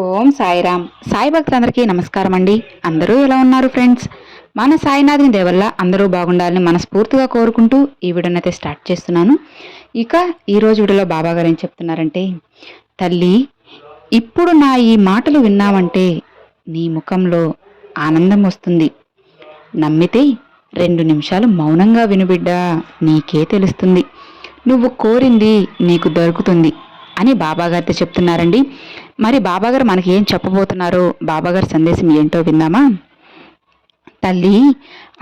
ఓం సాయిరామ్. సాయి భక్తులందరికీ నమస్కారం అండి. అందరూ ఎలా ఉన్నారు ఫ్రెండ్స్? మన సాయినాథుని దేవల్ల అందరూ బాగుండాలని మనస్ఫూర్తిగా కోరుకుంటూ ఈ వీడియోనైతే స్టార్ట్ చేస్తున్నాను. ఇక ఈరోజు వీడియోలో బాబా గారు ఏం చెప్తున్నారంటే తల్లి ఇప్పుడు నా ఈ మాటలు విన్నావంటే నీ ముఖంలో ఆనందం వస్తుంది. నమ్మితే రెండు నిమిషాలు మౌనంగా వినుబిడ్డా నీకే తెలుస్తుంది. నువ్వు కోరింది నీకు దొరుకుతుంది. అని బాబాగారితో చెప్తున్నారండి. మరి బాబాగారు మనకి ఏం చెప్పబోతున్నారో? బాబాగారి సందేశం ఏంటో విందామా? తల్లి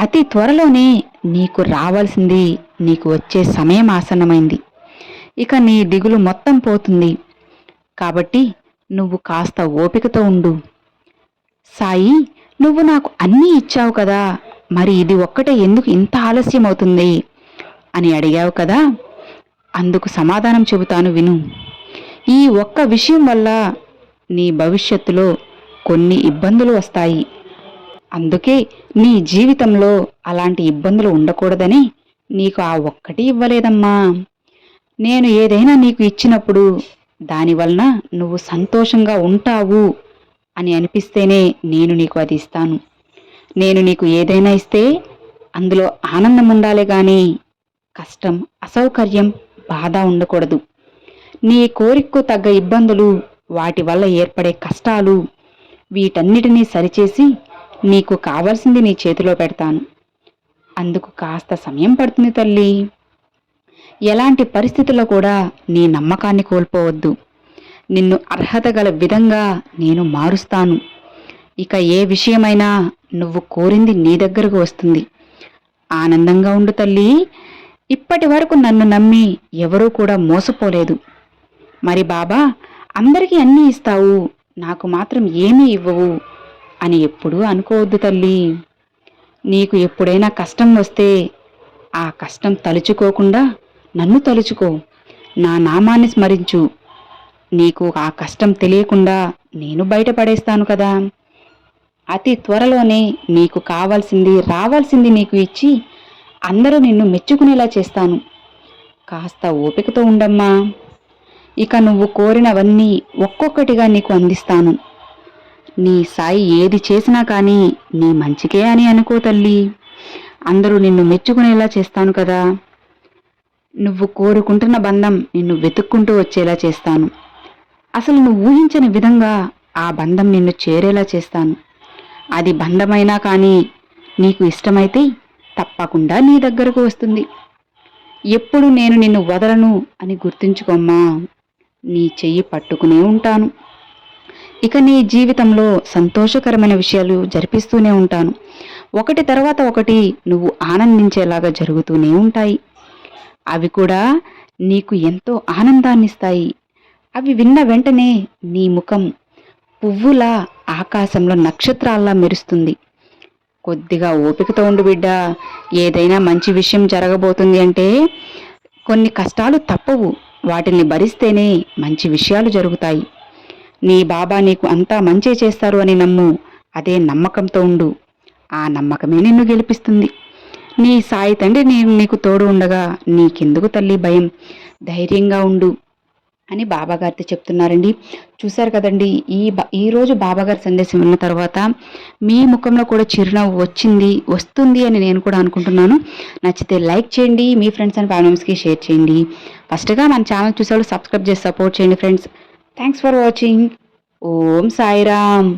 అతి త్వరలోనే నీకు రావాల్సింది నీకు వచ్చే సమయం ఆసన్నమైంది. ఇక నీ దిగులు మొత్తం పోతుంది. కాబట్టి నువ్వు కాస్త ఓపికతో ఉండు. సాయి నువ్వు నాకు అన్నీ ఇచ్చావు కదా మరి ఇది ఒక్కటే ఎందుకు ఇంత ఆలస్యం అవుతుంది అని అడిగావు కదా. అందుకు సమాధానం చెబుతాను విను. ఈ ఒక్క విషయం వల్ల నీ భవిష్యత్తులో కొన్ని ఇబ్బందులు వస్తాయి. అందుకే నీ జీవితంలో అలాంటి ఇబ్బందులు ఉండకూడదని నీకు ఆ ఒక్కటి ఇవ్వలేదమ్మా. నేను ఏదైనా నీకు ఇచ్చినప్పుడు దానివలన నువ్వు సంతోషంగా ఉంటావు అని అనిపిస్తేనే నేను నీకు అది ఇస్తాను. నేను నీకు ఏదైనా ఇస్తే అందులో ఆనందం ఉండాలి కానీ కష్టం అసౌకర్యం బాధ ఉండకూడదు. నీ కోరికకు తగ్గ ఇబ్బందులు వాటి వల్ల ఏర్పడే కష్టాలు వీటన్నిటినీ సరిచేసి నీకు కావలసింది నీ చేతిలో పెడతాను. అందుకు కాస్త సమయం పడుతుంది తల్లి. ఎలాంటి పరిస్థితుల్లో కూడా నీ నమ్మకాన్ని కోల్పోవద్దు. నిన్ను అర్హత గల విధంగా నేను మారుస్తాను. ఇక ఏ విషయమైనా నువ్వు కోరింది నీ దగ్గరకు వస్తుంది. ఆనందంగా ఉండు తల్లి. ఇప్పటి వరకు నన్ను నమ్మి ఎవరూ కూడా మోసపోలేదు. మరి బాబా అందరికీ అన్నీ ఇస్తావు నాకు మాత్రం ఏమీ ఇవ్వవు అని ఎప్పుడూ అనుకోవద్దు తల్లి. నీకు ఎప్పుడైనా కష్టం వస్తే ఆ కష్టం తలుచుకోకుండా నన్ను తలుచుకో. నా నామాన్ని స్మరించు. నీకు ఆ కష్టం తెలియకుండా నేను బయటపడేస్తాను కదా. అతి త్వరలోనే నీకు కావాల్సింది రావాల్సింది నీకు ఇచ్చి అందరూ నిన్ను మెచ్చుకునేలా చేస్తాను. కాస్త ఓపికతో ఉండమ్మా. ఇక నువ్వు కోరినవన్నీ ఒక్కొక్కటిగా నీకు అందిస్తాను. నీ సాయి ఏది చేసినా కానీ నీ మంచికే అని అనుకో తల్లి. అందరూ నిన్ను మెచ్చుకునేలా చేస్తాను కదా. నువ్వు కోరుకుంటున్న బంధం నిన్ను వెతుక్కుంటూ వచ్చేలా చేస్తాను. అసలు నువ్వు ఊహించని విధంగా ఆ బంధం నిన్ను చేరేలా చేస్తాను. అది బంధమైనా కానీ నీకు ఇష్టమైతే తప్పకుండా నీ దగ్గరకు వస్తుంది. ఎప్పుడు నేను నిన్ను వదలను అని గుర్తుంచుకోమ్మా. నీ చెయ్యి పట్టుకునే ఉంటాను. ఇక నీ జీవితంలో సంతోషకరమైన విషయాలు జరిపిస్తూనే ఉంటాను. ఒకటి తర్వాత ఒకటి నువ్వు ఆనందించేలాగా జరుగుతూనే ఉంటాయి. అవి కూడా నీకు ఎంతో ఆనందాన్నిస్తాయి. అవి విన్న వెంటనే నీ ముఖం పువ్వులా ఆకాశంలో నక్షత్రాల్లా మెరుస్తుంది. కొద్దిగా ఓపికతో ఉండు బిడ్డ. ఏదైనా మంచి విషయం జరగబోతుంది అంటే కొన్ని కష్టాలు తప్పవు. వాటిని భరిస్తేనే మంచి విషయాలు జరుగుతాయి. నీ బాబా నీకు అంతా మంచే చేస్తారు అని నమ్ము అదే నమ్మకంతో ఉండు. ఆ నమ్మకమే నిన్ను గెలిపిస్తుంది. నీ సాయి తండ్రి నేను నీకు తోడు ఉండగా నీకెందుకు తల్లి భయం? ధైర్యంగా ఉండు. అని బాబాగారితో చెప్తున్నారండి. చూశారు కదండి ఈ ఈరోజు బాబాగారి సందేశం విన్న తర్వాత మీ ముఖంలో కూడా చిరునవ్వు వచ్చింది వస్తుంది అని నేను కూడా అనుకుంటున్నాను. నచ్చితే లైక్ చేయండి మీ ఫ్రెండ్స్ అండ్ ఫ్యామిలీస్కి షేర్ చేయండి. ఫస్ట్గా మన ఛానల్ చూసేవాళ్ళు సబ్స్క్రైబ్ చేసి సపోర్ట్ చేయండి friends. Thanks for watching. Om Sairam.